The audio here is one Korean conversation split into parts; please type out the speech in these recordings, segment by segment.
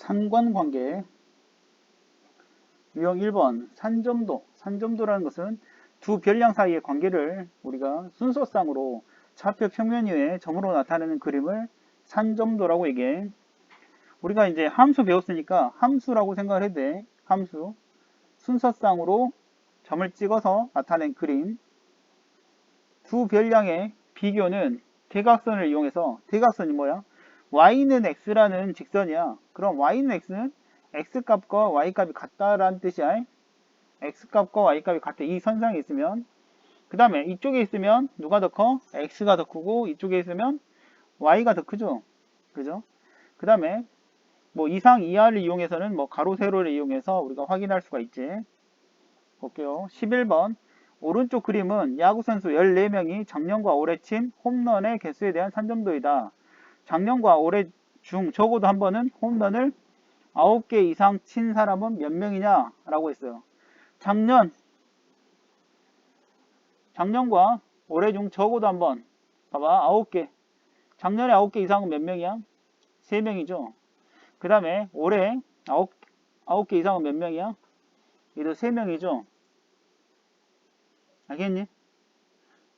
상관관계. 유형 1번 산점도. 산점도라는 것은 두 별량 사이의 관계를 우리가 순서상으로 좌표 평면 위에 점으로 나타내는 그림을 산점도라고 얘기해. 우리가 이제 함수 배웠으니까 함수라고 생각을 해도 돼. 함수. 순서상으로 점을 찍어서 나타낸 그림. 두 별량의 비교는 대각선을 이용해서 대각선이 뭐야? Y는 x라는 직선이야. 그럼 y는 x는 x값과 y값이 같다라는 뜻이야. x값과 y값이 같아. 이 선상에 있으면 그 다음에 이쪽에 있으면 누가 더 커? x가 더 크고 이쪽에 있으면 y가 더 크죠. 그죠? 그 다음에 뭐 이상 이하를 이용해서는 뭐 가로 세로를 이용해서 우리가 확인할 수가 있지. 볼게요. 11번 오른쪽 그림은 야구선수 14명이 작년과 올해 친 홈런의 개수에 대한 산점도이다. 작년과 올해 중 적어도 한 번은 홈런을 9개 이상 친 사람은 몇 명이냐? 라고 했어요. 작년, 작년과 올해 중 적어도 한 번. 봐봐, 9개. 작년에 9개 이상은 몇 명이야? 3명이죠. 그 다음에 올해 9, 9개 이상은 몇 명이야? 얘도 3명이죠. 알겠니?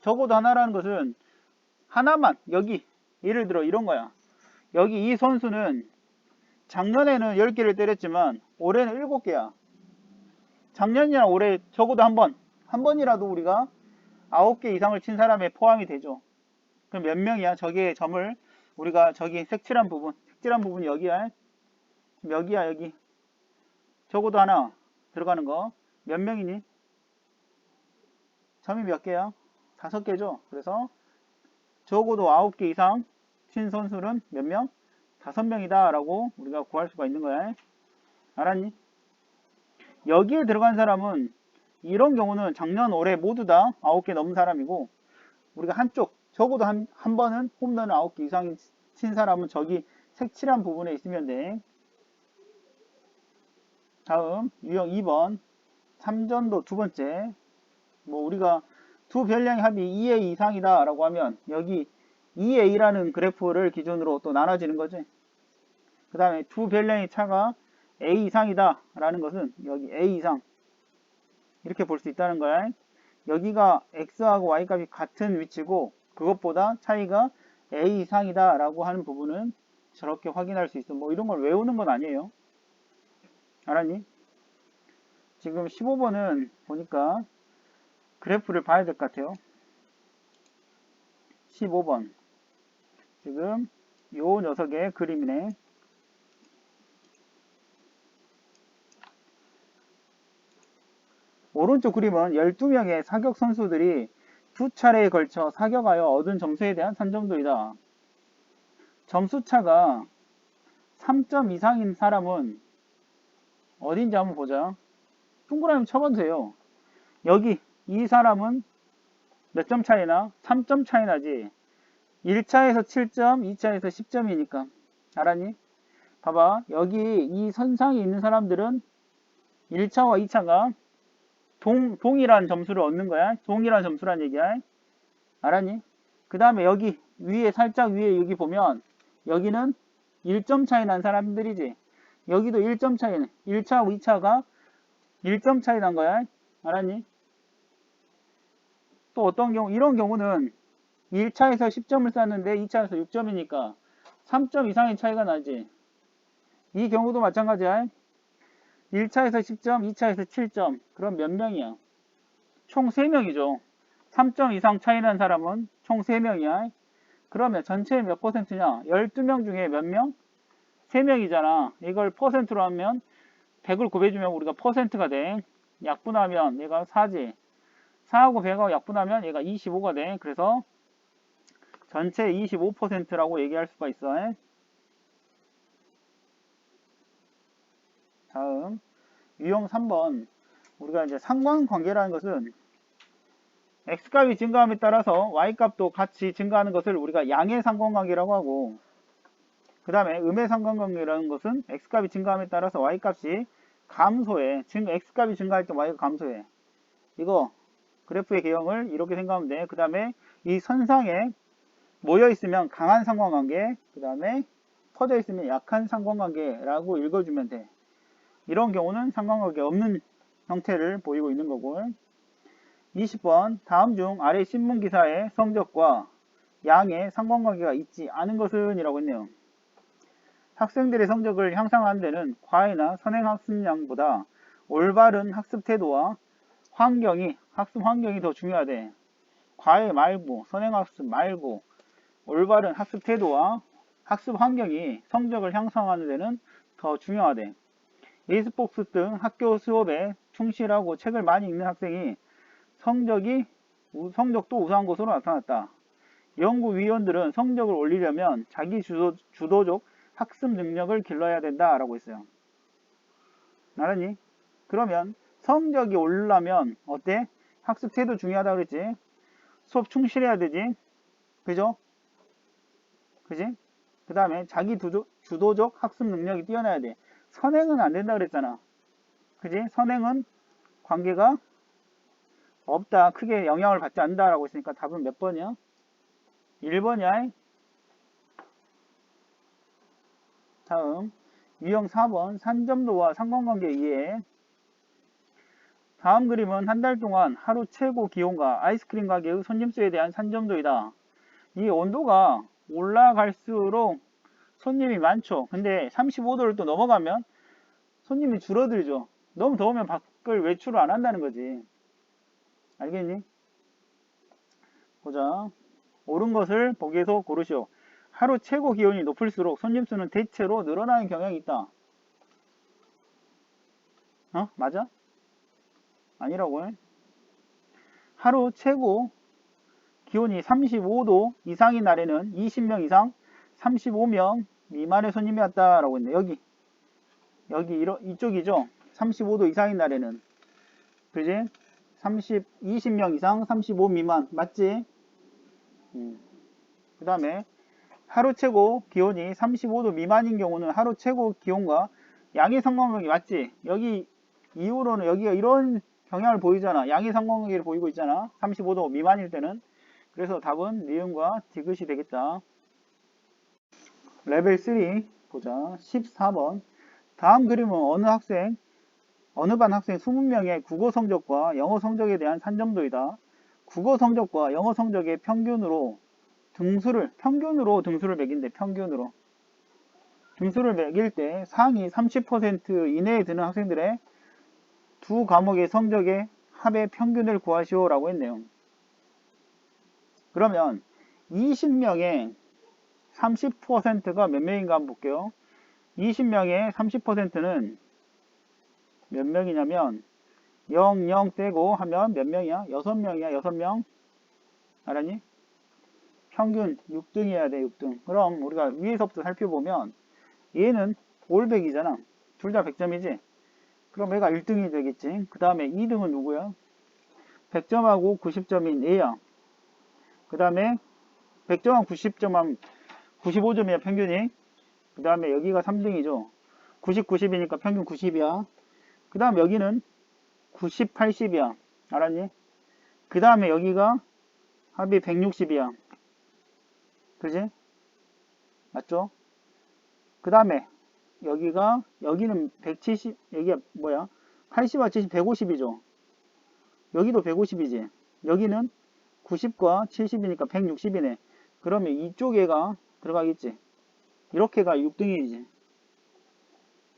적어도 하나라는 것은 하나만 여기 예를 들어 이런 거야. 여기 이 선수는 작년에는 10개를 때렸지만 올해는 7개야. 작년이나 올해 적어도 한 번, 한 번이라도 우리가 9개 이상을 친 사람에 포함이 되죠. 그럼 몇 명이야? 저기에 점을 우리가 저기 색칠한 부분, 색칠한 부분이 여기야. 여기야, 여기. 적어도 하나 들어가는 거. 몇 명이니? 점이 몇 개야? 다섯 개죠. 그래서 적어도 아홉 개 이상 친 선수는 몇 명? 다섯 명이다 라고 우리가 구할 수가 있는 거야. 알았니? 여기에 들어간 사람은 이런 경우는 작년 올해 모두 다 아홉 개 넘은 사람이고 우리가 한쪽 적어도 한, 한 번은 홈런을 아홉 개 이상 친 사람은 저기 색칠한 부분에 있으면 돼. 다음 유형 2번 3전도 두 번째 뭐 우리가 두 별량의 합이 2a 이상이다 라고 하면 여기 2a라는 그래프를 기준으로 또 나눠지는 거지. 그 다음에 두 별량의 차가 a 이상이다 라는 것은 여기 a 이상 이렇게 볼 수 있다는 거야. 여기가 x하고 y 값이 같은 위치고 그것보다 차이가 a 이상이다 라고 하는 부분은 저렇게 확인할 수 있어. 뭐 이런 걸 외우는 건 아니에요. 알았니? 지금 15번은 보니까 그래프를 봐야 될 것 같아요. 15번. 지금 요 녀석의 그림이네. 오른쪽 그림은 12명의 사격 선수들이 두 차례에 걸쳐 사격하여 얻은 점수에 대한 산점도이다. 점수차가 3점 이상인 사람은 어딘지 한번 보자. 동그라미 쳐봐도 돼요. 여기 이 사람은 몇 점 차이나? 3점 차이 나지. 1차에서 7점, 2차에서 10점이니까. 알았니? 봐봐. 여기 이 선상에 있는 사람들은 1차와 2차가 동, 동일한 점수를 얻는 거야. 동일한 점수란 얘기야. 알았니? 그 다음에 여기 위에 살짝 위에 여기 보면 여기는 1점 차이 난 사람들이지. 여기도 1점 차이는 1차하고 2차가 1점 차이 난 거야. 알았니? 또 어떤 경우 이런 경우는 1차에서 10점을 쌌는데 2차에서 6점이니까 3점 이상의 차이가 나지. 이 경우도 마찬가지야. 1차에서 10점, 2차에서 7점. 그럼 몇 명이야? 총 3명이죠. 3점 이상 차이 난 사람은 총 3명이야. 그러면 전체 몇 퍼센트냐? 12명 중에 몇 명? 3명이잖아. 이걸 퍼센트로 하면 100을 곱해주면 우리가 퍼센트가 돼. 약분하면 얘가 4지. 4하고 100하고 약분하면 얘가 25가 돼. 그래서 전체 25%라고 얘기할 수가 있어. 다음 유형 3번 우리가 이제 상관관계라는 것은 x값이 증가함에 따라서 y값도 같이 증가하는 것을 우리가 양의 상관관계라고 하고 그 다음에 음의 상관관계라는 것은 x값이 증가함에 따라서 y값이 감소해. 증 x값이 증가할 때 y가 감소해. 이거 그래프의 개형을 이렇게 생각하면 돼. 그 다음에 이 선상에 모여 있으면 강한 상관관계, 그 다음에 퍼져 있으면 약한 상관관계라고 읽어주면 돼. 이런 경우는 상관관계 없는 형태를 보이고 있는 거고 20번 다음 중 아래 신문 기사의 성적과 양의 상관관계가 있지 않은 것은 이라고 했네요. 학생들의 성적을 향상하는 데는 과외나 선행 학습량보다 올바른 학습 태도와 환경이 학습 환경이 더 중요하대. 과외 말고 선행 학습 말고 올바른 학습 태도와 학습 환경이 성적을 향상하는 데는 더 중요하대. 에이스복스 등 학교 수업에 충실하고 책을 많이 읽는 학생이 성적이 우- 성적도 우수한 것으로 나타났다. 연구위원들은 성적을 올리려면 자기 주도, 주도적 학습 능력을 길러야 된다라고 했어요. 알았니? 그러면 성적이 오르려면 어때? 학습 태도 중요하다 그랬지? 수업 충실해야 되지? 그죠? 그지? 그 다음에 자기 두조- 주도적 학습 능력이 뛰어나야 돼. 선행은 안 된다 그랬잖아. 그지? 선행은 관계가 없다. 크게 영향을 받지 않는다라고 했으니까 답은 몇 번이야? 1번이야. 다음 유형 4번 산점도와 상관관계 이해 다음 그림은 한 달 동안 하루 최고 기온과 아이스크림 가게의 손님수에 대한 산점도이다. 이 온도가 올라갈수록 손님이 많죠. 근데 35도를 또 넘어가면 손님이 줄어들죠. 너무 더우면 밖을 외출을 안 한다는 거지. 알겠니? 보자. 옳은 것을 보기에서 고르시오. 하루 최고 기온이 높을수록 손님 수는 대체로 늘어나는 경향이 있다. 어? 맞아? 아니라고 해. 하루 최고 기온이 35도 이상인 날에는 20명 이상, 35명 미만의 손님이 왔다라고 했네. 여기. 여기 이러, 이쪽이죠. 35도 이상인 날에는. 그지? 30, 20명 이상, 35 미만. 맞지? 음. 그 다음에 하루 최고 기온이 35도 미만인 경우는 하루 최고 기온과 양의 상관관계 맞지? 여기 이후로는 여기가 이런 경향을 보이잖아. 양의 상관관계를 보이고 있잖아. 35도 미만일 때는. 그래서 답은 니은과 디귿이 되겠다. 레벨 3 보자. 14번. 다음 그림은 어느 학생, 어느 반 학생 20명의 국어 성적과 영어 성적에 대한 산점도이다. 국어 성적과 영어 성적의 평균으로 등수를 평균으로 등수를 매긴대 평균으로 등수를 매길 때 상위 30% 이내에 드는 학생들의 두 과목의 성적의 합의 평균을 구하시오 라고 했네요. 그러면 20명의 30%가 몇 명인가 한번 볼게요. 20명의 30%는 몇 명이냐면 0, 0 떼고 하면 몇 명이야? 6명이야, 6명. 알았니? 평균 6등이어야 돼, 6등. 그럼 우리가 위에서부터 살펴보면 얘는 올백이잖아. 둘 다 100점이지? 그럼 얘가 1등이 되겠지. 그 다음에 2등은 누구야? 100점하고 90점인 얘야. 그 다음에 100점하고 90점하면 95점이야, 평균이. 그 다음에 여기가 3등이죠. 90, 90이니까 평균 90이야. 그 다음 여기는 90, 80이야. 알았니? 그 다음에 여기가 합이 160이야. 그지? 맞죠? 그 다음에 여기가 여기는 170 여기가 뭐야? 80과 70 150이죠. 여기도 150이지. 여기는 90과 70이니까 160이네. 그러면 이쪽 애가 들어가겠지. 이렇게가 6등이지.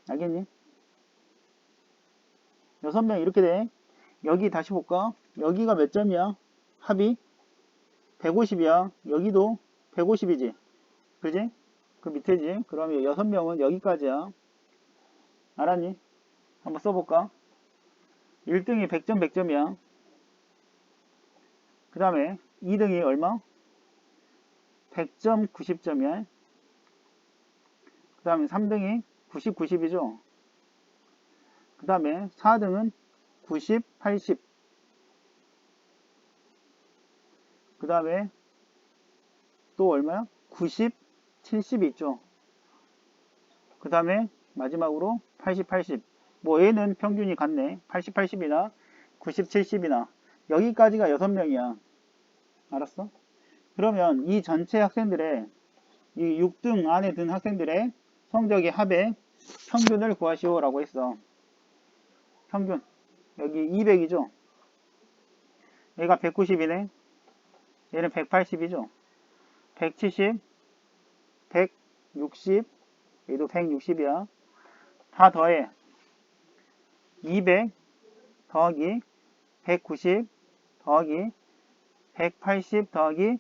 알겠니? 6명 이렇게 돼. 여기 다시 볼까? 여기가 몇 점이야? 합이 150이야. 여기도 150이지. 그지? 그 밑에지. 그러면 6명은 여기까지야. 알았니? 한번 써볼까? 1등이 100점 100점이야. 그 다음에 2등이 얼마? 100점 90점이야. 그 다음에 3등이 90 90이죠. 그 다음에 4등은 90 80. 그 다음에 또 얼마야? 90, 70이 있죠. 그 다음에 마지막으로 80, 80. 뭐 얘는 평균이 같네. 80, 80이나 90, 70이나 여기까지가 6명이야. 알았어? 그러면 이 전체 학생들의 이 6등 안에 든 학생들의 성적의 합의 평균을 구하시오 라고 했어. 평균. 여기 200이죠. 얘가 190이네. 얘는 180이죠. 170, 160, 얘도 160이야. 다 더해. 200 더하기 190 더하기 180 더하기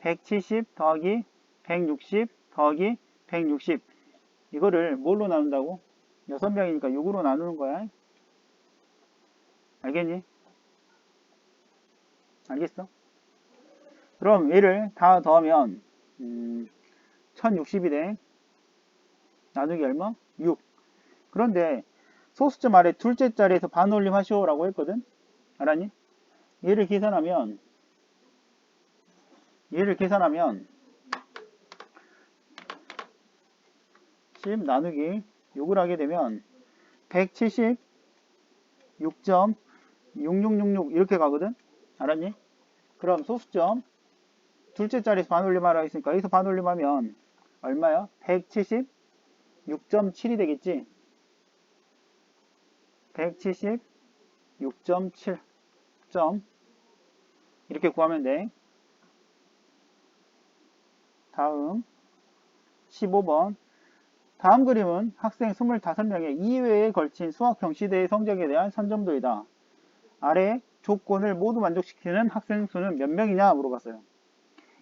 170 더하기 160 더하기 160 이거를 뭘로 나눈다고? 6명이니까 6으로 나누는 거야. 알겠니? 알겠어? 그럼 얘를 다 더하면 음, 1060이 돼. 나누기 얼마? 6. 그런데 소수점 아래 둘째 자리에서 반올림 하시오 라고 했거든? 알았니? 얘를 계산하면 얘를 계산하면 10 나누기 6을 하게 되면 176.6666 이렇게 가거든? 알았니? 그럼 소수점 둘째 자리에서 반올림 하라 했으니까 여기서 반올림 하면 얼마야? 176.7이 되겠지? 176.7 점 이렇게 구하면 돼. 다음 15번 다음 그림은 학생 25명의 2회에 걸친 수학 경시대의 성적에 대한 선점도이다. 아래 조건을 모두 만족시키는 학생 수는 몇 명이냐 물어봤어요.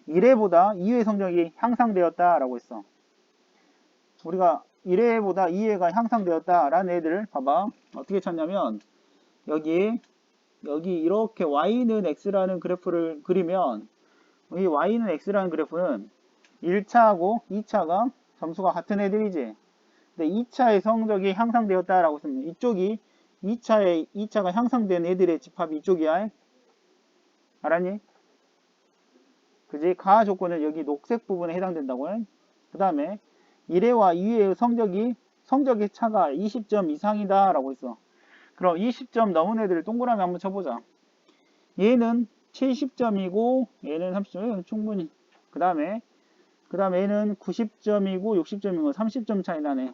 1회보다 2회 성적이 향상되었다 라고 했어. 우리가 1회보다 2회가 향상되었다라는 애들을 봐봐. 어떻게 찾냐면 여기 여기 이렇게 y는 x라는 그래프를 그리면 이 y는 x라는 그래프는 1차하고 2차가 점수가 같은 애들이지. 근데 2차의 성적이 향상되었다라고 쓰면 이쪽이 2차에 2차가 향상된 애들의 집합이 이쪽이야. 알았니? 그지? 가하 조건은 여기 녹색 부분에 해당된다고. 그 다음에 1회와 2회의 성적이 성적의 차가 20점 이상이다 라고 했어. 그럼 20점 넘은 애들을 동그라미 한번 쳐보자. 얘는 70점이고 얘는 30점 충분히 그 다음에 그 다음에 얘는 90점이고 60점이고 30점 차이 나네.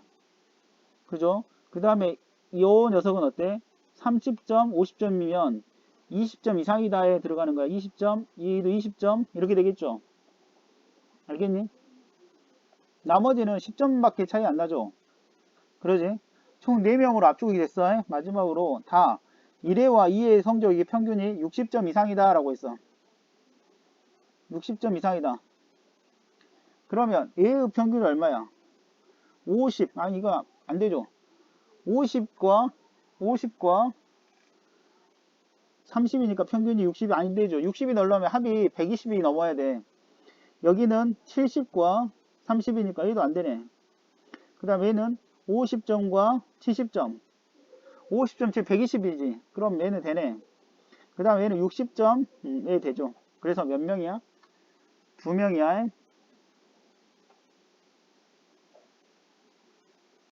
그죠? 그 다음에 이 녀석은 어때? 30점, 50점이면 20점 이상이다에 들어가는 거야. 20점, 얘도 20점 이렇게 되겠죠? 알겠니? 나머지는 10점밖에 차이 안 나죠. 그러지? 총 4명으로 압축이 됐어. 마지막으로 다 1회와 2회의 성적이 평균이 60점 이상이다 라고 했어. 60점 이상이다. 그러면 A의 평균이 얼마야? 50. 아니 이거 안 되죠. 50과 50과 30이니까 평균이 60이 안 되죠. 60이 넣으려면 합이 120이 넘어야 돼. 여기는 70과 30이니까 얘도 안 되네. 그 다음에 얘는 50점과 70점. 50점 즉 120이지. 그럼 얘는 되네. 그 다음에 얘는 60점. 음, 얘 되죠. 그래서 몇 명이야? 두 명이야.